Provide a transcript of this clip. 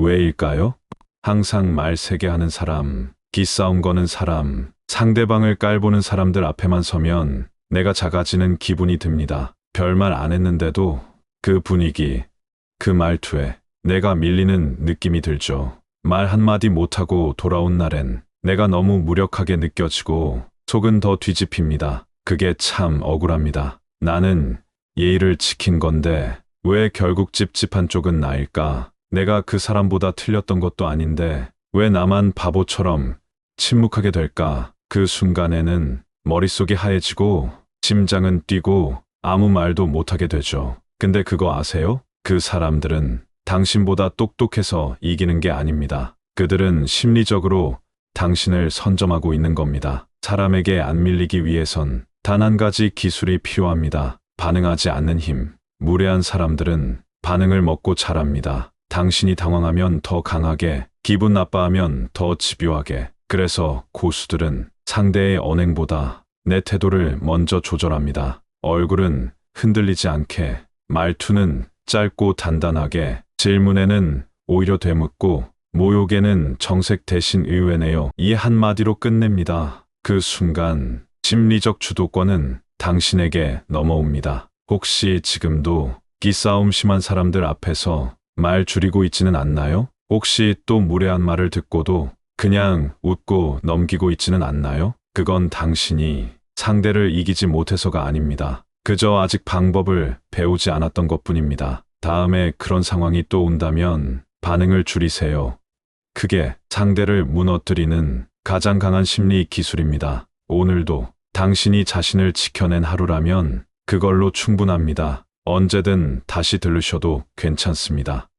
왜일까요? 항상 말 세게 하는 사람, 기싸움 거는 사람, 상대방을 깔보는 사람들 앞에만 서면 내가 작아지는 기분이 듭니다. 별말 안 했는데도 그 분위기, 그 말투에 내가 밀리는 느낌이 들죠. 말 한마디 못하고 돌아온 날엔 내가 너무 무력하게 느껴지고 속은 더 뒤집힙니다. 그게 참 억울합니다. 나는 예의를 지킨 건데 왜 결국 찝찝한 쪽은 나일까? 내가 그 사람보다 틀렸던 것도 아닌데 왜 나만 바보처럼 침묵하게 될까? 그 순간에는 머릿속이 하얘지고 심장은 뛰고 아무 말도 못하게 되죠. 근데 그거 아세요? 그 사람들은 당신보다 똑똑해서 이기는 게 아닙니다. 그들은 심리적으로 당신을 선점하고 있는 겁니다. 사람에게 안 밀리기 위해선 단 한 가지 기술이 필요합니다. 반응하지 않는 힘. 무례한 사람들은 반응을 먹고 자랍니다. 당신이 당황하면 더 강하게, 기분 나빠하면 더 집요하게. 그래서 고수들은 상대의 언행보다 내 태도를 먼저 조절합니다. 얼굴은 흔들리지 않게, 말투는 짧고 단단하게, 질문에는 오히려 되묻고, 모욕에는 정색 대신 의외네요. 이 한마디로 끝냅니다. 그 순간 심리적 주도권은 당신에게 넘어옵니다. 혹시 지금도 기싸움 심한 사람들 앞에서 말 줄이고 있지는 않나요? 혹시 또 무례한 말을 듣고도 그냥 웃고 넘기고 있지는 않나요? 그건 당신이 상대를 이기지 못해서가 아닙니다. 그저 아직 방법을 배우지 않았던 것 뿐입니다. 다음에 그런 상황이 또 온다면 반응을 줄이세요. 그게 상대를 무너뜨리는 가장 강한 심리 기술입니다. 오늘도 당신이 자신을 지켜낸 하루라면 그걸로 충분합니다. 언제든 다시 들르셔도 괜찮습니다.